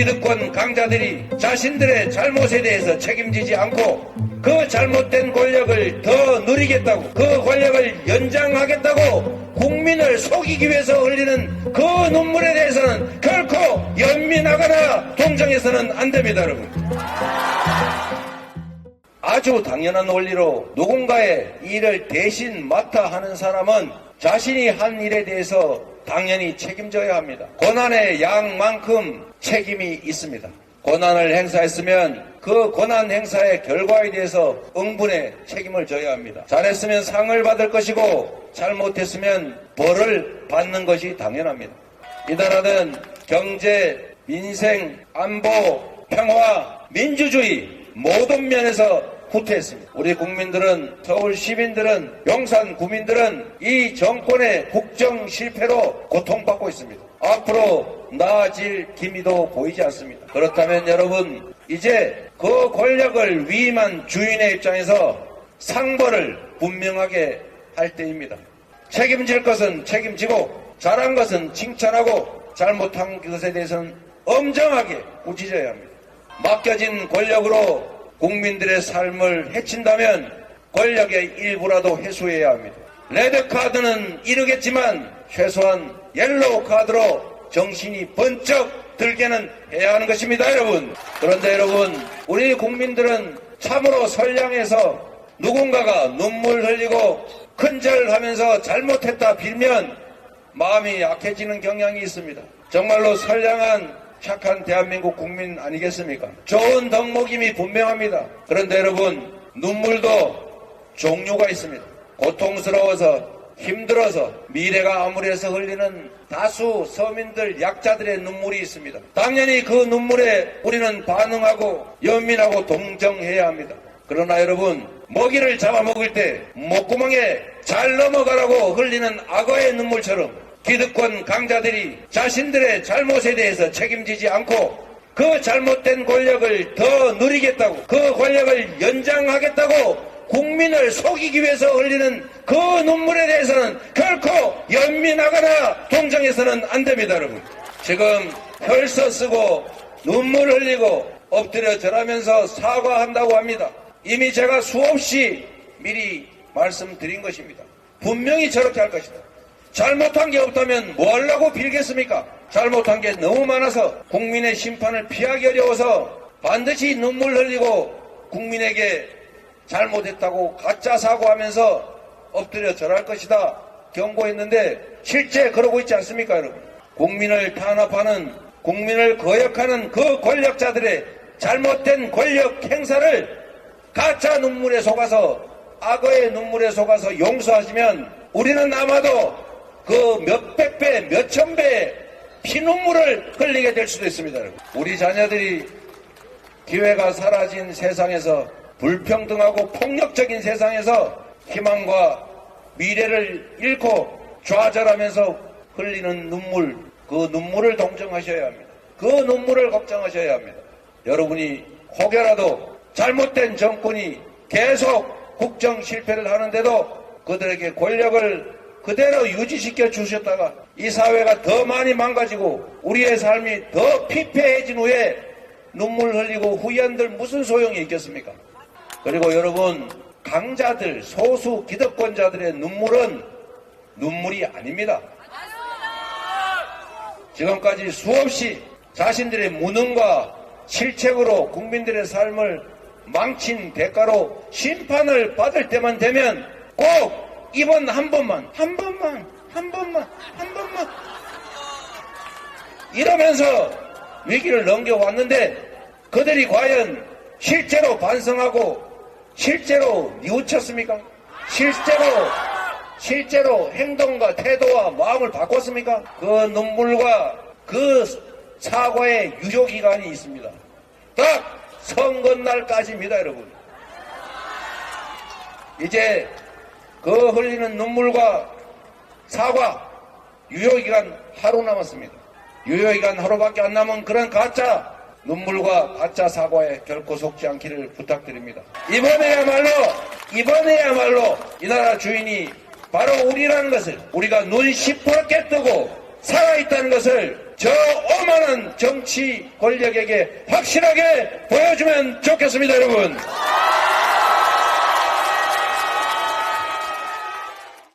기득권 강자들이 자신들의 잘못에 대해서 책임지지 않고 그 잘못된 권력을 더 누리겠다고 그 권력을 연장하겠다고 국민을 속이기 위해서 흘리는 그 눈물에 대해서는 결코 연민하거나 동정해서는 안 됩니다 여러분. 아주 당연한 원리로 누군가의 일을 대신 맡아 하는 사람은 자신이 한 일에 대해서 당연히 책임져야 합니다. 권한의 양만큼 책임이 있습니다. 권한을 행사했으면 그 권한 행사의 결과에 대해서 응분의 책임을 져야 합니다. 잘했으면 상을 받을 것이고 잘못했으면 벌을 받는 것이 당연합니다. 이 나라는 경제, 민생, 안보, 평화, 민주주의 모든 면에서 후퇴했습니다. 우리 국민들은 서울 시민들은 용산 구민들은 이 정권의 국정 실패로 고통받고 있습니다. 앞으로 나아질 기미도 보이지 않습니다. 그렇다면 여러분 이제 그 권력을 위임한 주인의 입장에서 상벌을 분명하게 할 때입니다. 책임질 것은 책임지고 잘한 것은 칭찬하고 잘못한 것에 대해서는 엄정하게 꾸짖어야 합니다. 맡겨진 권력으로 국민들의 삶을 해친다면 권력의 일부라도 해소해야 합니다. 레드카드는 이르겠지만 최소한 옐로우 카드로 정신이 번쩍 들게는 해야 하는 것입니다, 여러분. 그런데 여러분, 우리 국민들은 참으로 선량해서 누군가가 눈물 흘리고 큰절 하면서 잘못했다 빌면 마음이 약해지는 경향이 있습니다. 정말로 선량한 착한 대한민국 국민 아니겠습니까? 좋은 덕목임이 분명합니다. 그런데 여러분 눈물도 종류가 있습니다. 고통스러워서 힘들어서 미래가 암울해서 흘리는 다수 서민들 약자들의 눈물이 있습니다. 당연히 그 눈물에 우리는 반응하고 연민하고 동정해야 합니다. 그러나 여러분 먹이를 잡아먹을 때 목구멍에 잘 넘어가라고 흘리는 악어의 눈물처럼 기득권 강자들이 자신들의 잘못에 대해서 책임지지 않고 그 잘못된 권력을 더 누리겠다고 그 권력을 연장하겠다고 국민을 속이기 위해서 흘리는 그 눈물에 대해서는 결코 연민하거나 동정해서는 안 됩니다 여러분. 지금 혈서 쓰고 눈물 흘리고 엎드려 절하면서 사과한다고 합니다. 이미 제가 수없이 미리 말씀드린 것입니다. 분명히 저렇게 할 것이다 잘못한 게 없다면 뭐 하려고 빌겠습니까? 잘못한 게 너무 많아서 국민의 심판을 피하기 어려워서 반드시 눈물 흘리고 국민에게 잘못했다고 가짜 사과하면서 엎드려 절할 것이다 경고했는데 실제 그러고 있지 않습니까 여러분? 국민을 탄압하는 국민을 거역하는 그 권력자들의 잘못된 권력 행사를 가짜 눈물에 속아서 악어의 눈물에 속아서 용서하시면 우리는 아마도 그 몇백 배, 몇천 배의 피눈물을 흘리게 될 수도 있습니다. 우리 자녀들이 기회가 사라진 세상에서 불평등하고 폭력적인 세상에서 희망과 미래를 잃고 좌절하면서 흘리는 눈물, 그 눈물을 동정하셔야 합니다. 그 눈물을 걱정하셔야 합니다. 여러분이 혹여라도 잘못된 정권이 계속 국정 실패를 하는데도 그들에게 권력을 그대로 유지시켜 주셨다가 이 사회가 더 많이 망가지고 우리의 삶이 더 피폐해진 후에 눈물 흘리고 후연들 무슨 소용이 있겠습니까? 그리고 여러분 강자들 소수 기득권자들의 눈물은 눈물이 아닙니다. 지금까지 수없이 자신들의 무능과 실책으로 국민들의 삶을 망친 대가로 심판을 받을 때만 되면 꼭 이번 한 번만, 한 번만, 한 번만, 한 번만 이러면서 위기를 넘겨왔는데 그들이 과연 실제로 반성하고 실제로 뉘우쳤습니까? 실제로 실제로 행동과 태도와 마음을 바꿨습니까? 그 눈물과 그 사과의 유효 기간이 있습니다. 딱 선거 날까지입니다, 여러분. 이제 그 흘리는 눈물과 사과 유효기간 하루 남았습니다. 유효기간 하루밖에 안 남은 그런 가짜 눈물과 가짜 사과에 결코 속지 않기를 부탁드립니다. 이번에야말로 이번에야말로 이 나라 주인이 바로 우리라는 것을 우리가 눈 시퍼렇게 뜨고 살아있다는 것을 저 오만한 정치 권력에게 확실하게 보여주면 좋겠습니다, 여러분.